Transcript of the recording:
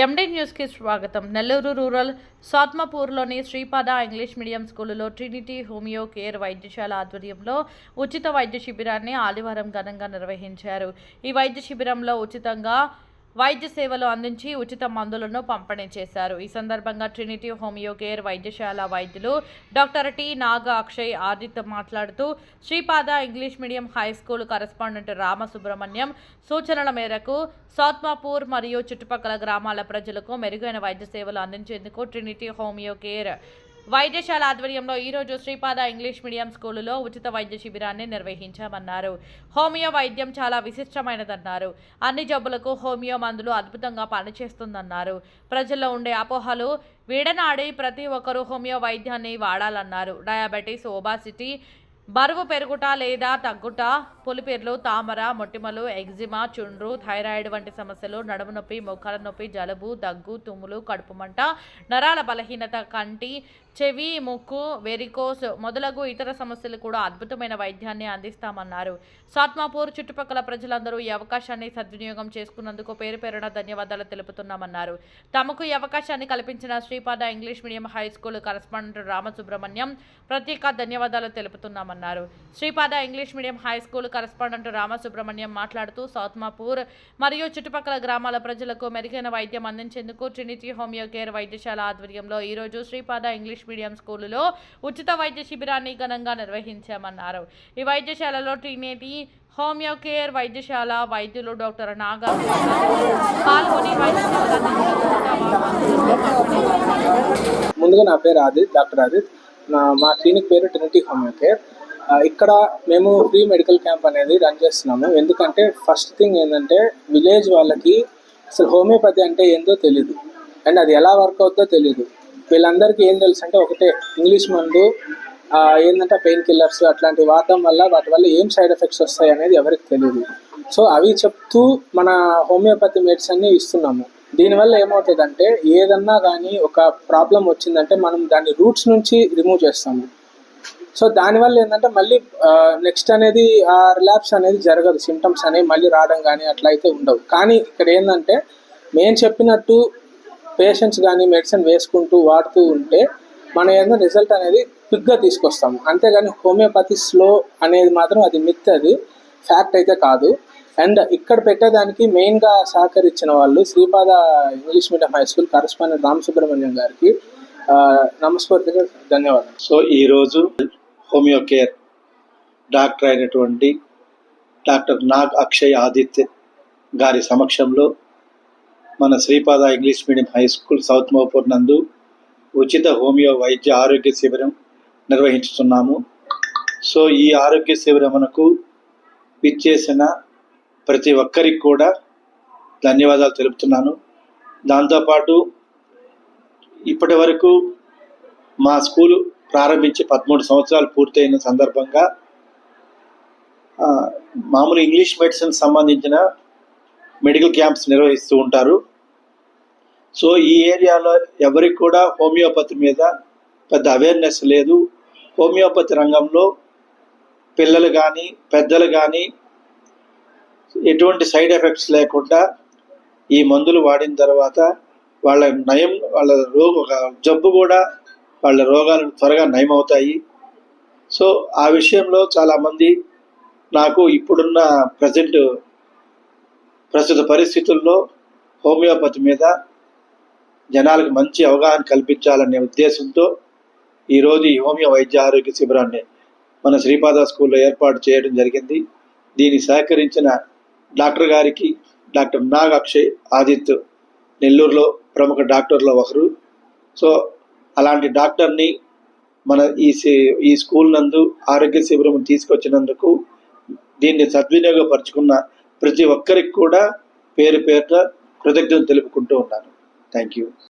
ఎండి న్యూస్కి స్వాగతం. నెల్లూరు రూరల్ సాత్మపూర్లోని శ్రీపాద ఇంగ్లీష్ మీడియం స్కూలులో ట్రినిటీ హోమియో కేర్ వైద్యశాల ఆధ్వర్యంలో ఉచిత వైద్య శిబిరాన్ని ఆదివారం ఘనంగా నిర్వహించారు. ఈ వైద్య శిబిరంలో ఉచితంగా వైద్య సేవలు అందించి ఉచిత మందులను పంపిణీ చేశారు. ఈ సందర్భంగా ట్రినిటీ హోమియో కేర్ వైద్యశాల వైద్యులు డాక్టర్ టి నాగ అక్షయ్ ఆదిత్ మాట్లాడుతూ Sripada English medium high school correspondent Ramasubrahmanyam సూచనల మేరకు సాత్మాపూర్ మరియు చుట్టుపక్కల గ్రామాల ప్రజలకు మెరుగైన వైద్య సేవలు అందించేందుకు ట్రినిటీ హోమియో కేర్ వైద్యశాల ఆధ్వర్యంలో ఈరోజు శ్రీపాద ఇంగ్లీష్ మీడియం స్కూలులో ఉచిత వైద్య శిబిరాన్ని నిర్వహించామన్నారు. హోమియో వైద్యం చాలా విశిష్టమైనదన్నారు. అన్ని జబ్బులకు హోమియో మందులు అద్భుతంగా పనిచేస్తుందన్నారు. ప్రజల్లో ఉండే అపోహలు వీడనాడి ప్రతి ఒక్కరూ హోమియో వైద్యాన్ని వాడాలన్నారు. డయాబెటీస్ ఓబాసిటీ బరువు పెరుగుట లేదా తగ్గుట పులిపిర్లు తామర మొటిమలు ఎగ్జిమా చుండ్రు థైరాయిడ్ వంటి సమస్యలు నడుము నొప్పి మొక్కల నొప్పి జలుబు దగ్గు తుమ్ములు కడుపు మంట నరాల బలహీనత కంటి చెవి ముక్కు వెరికోస్ మొదలగు ఇతర సమస్యలు కూడా అద్భుతమైన వైద్యాన్ని అందిస్తామన్నారు. సాత్మాపూర్ చుట్టుపక్కల ప్రజలందరూ ఈ అవకాశాన్ని సద్వినియోగం చేసుకున్నందుకు పేరు పేరున ధన్యవాదాలు తెలుపుతున్నామన్నారు. తమకు ఈ అవకాశాన్ని కల్పించిన Sripada English medium high school correspondent Ramasubrahmanyam ప్రత్యేక ధన్యవాదాలు తెలుపుతున్నామన్నారు. Sripada English medium high school correspondent Ramasubrahmanyam మాట్లాడుతూ సాత్మాపూర్ మరియు చుట్టుపక్కల గ్రామాల ప్రజలకు మెరుగైన వైద్యం అందించేందుకు ట్రినిటీ హోమియో కేర్ వైద్యశాల ఆధ్వర్యంలో ఈరోజు శ్రీపాద ఇంగ్లీష్ మీడియం స్కూలులో ఉచిత వైద్య శిబిరాన్ని ఘనంగా నిర్వహించామన్నారు. ఈ వైద్యశాలలో ట్రినిటీ హోమియో కేర్ వైద్యశాల వైద్యులు డాక్టర్ నాగా పాల్గొని ముందుగా నా పేరు ఆదిత్ డాక్టర్ ఆదిత్. నా మా క్లినిక్ పేరు ట్రినిటీ హోమియో కేర్ ఇక్కడ మేము ఫ్రీ మెడికల్ క్యాంప్ అనేది రన్ చేస్తున్నాము. ఎందుకంటే ఫస్ట్ థింగ్ ఏంటంటే విలేజ్ వాళ్ళకి అసలు హోమియోపతి అంటే ఏందో తెలీదు. అండ్ అది ఎలా వర్క్ అవుతుందో తెలీదు. వీళ్ళందరికీ ఏం తెలుసు అంటే ఒకటే ఇంగ్లీష్ మందు ఏంటంటే పెయిన్ కిల్లర్స్ అట్లాంటివి వాడడం వల్ల వాటి వల్ల ఏం సైడ్ ఎఫెక్ట్స్ వస్తాయి అనేది ఎవరికి తెలియదు సో అవి చెప్తూ మన హోమియోపతి మెడిసిన్ని ఇస్తున్నాము. దీనివల్ల ఏమవుతుందంటే ఏదన్నా కానీ ఒక ప్రాబ్లం వచ్చిందంటే మనం దాని రూట్స్ నుంచి రిమూవ్ చేస్తాము. సో దానివల్ల ఏంటంటే మళ్ళీ నెక్స్ట్ అనేది ఆ రిలాప్స్ అనేది జరగదు సిమ్టమ్స్ అనేవి మళ్ళీ రావడం కానీ అట్లా అయితే ఉండవు. కానీ ఇక్కడ ఏంటంటే మేము చెప్పినట్టు పేషెంట్స్ కానీ మెడిసిన్ వేసుకుంటూ వాడుతూ ఉంటే మన ఏదైనా రిజల్ట్ అనేది క్విక్గా తీసుకొస్తాము. అంతేగాని హోమియోపతి స్లో అనేది మాత్రం అది మిత్ అది ఫ్యాక్ట్ అయితే కాదు. అండ్ ఇక్కడ పెట్టేదానికి మెయిన్గా సహకరించిన వాళ్ళు Sripada English medium high school correspondent Ram Subrahmanyam గారికి ఆ, నమస్ఫూర్తిగా ధన్యవాదాలు. సో ఈరోజు హోమియో కేర్ డాక్టర్ అయినటువంటి డాక్టర్ నాగ్ అక్షయ్ ఆదిత్య గారి సమక్షంలో మన Sripada English medium high school Satmapur నందు ఉచిత హోమియో వైద్య ఆరోగ్య శిబిరం నిర్వహించుతున్నాము. సో ఈ ఆరోగ్య శిబిరమునకు విచ్చేసిన ప్రతి ఒక్కరికి కూడా ధన్యవాదాలు తెలుపుతున్నాను. దాంతోపాటు ఇప్పటి వరకు మా స్కూలు ప్రారంభించి పదమూడు సంవత్సరాలు పూర్తయిన సందర్భంగా మామూలు ఇంగ్లీష్ మెడిసిన్ సంబంధించిన మెడికల్ క్యాంప్స్ నిర్వహిస్తూ ఉంటారు. సో ఈ ఏరియాలో ఎవరికి కూడా హోమియోపతి మీద పెద్ద అవేర్నెస్ లేదు. హోమియోపతి రంగంలో పిల్లలు కానీ పెద్దలు కానీ ఎటువంటి సైడ్ ఎఫెక్ట్స్ లేకుండా ఈ మందులు వాడిన తర్వాత వాళ్ళ నయం వాళ్ళ రోగ జబ్బు కూడా వాళ్ళ రోగాలు త్వరగా నయమవుతాయి. సో ఆ విషయంలో చాలామంది నాకు ఇప్పుడున్న ప్రజెంట్ ప్రస్తుత పరిస్థితుల్లో హోమియోపతి మీద జనాలకు మంచి అవగాహన కల్పించాలనే ఉద్దేశంతో ఈరోజు ఈ హోమియో వైద్య ఆరోగ్య శిబిరాన్ని మన శ్రీపాద స్కూల్లో ఏర్పాటు చేయడం జరిగింది. దీన్ని సహకరించిన డాక్టర్ గారికి డాక్టర్ నాగ్ అక్షయ్ ఆదిత్ నెల్లూరులో ప్రముఖ డాక్టర్లో ఒకరు. సో అలాంటి డాక్టర్ని మన ఈ సి- ఈ స్కూల్ నందు ఆరోగ్య శిబిరం తీసుకొచ్చినందుకు దీన్ని సద్వినియోగపరుచుకున్న ప్రతి ఒక్కరికి కూడా పేరు పేరున కృతజ్ఞతలు తెలుపుకుంటూ ఉన్నాను. Thank you.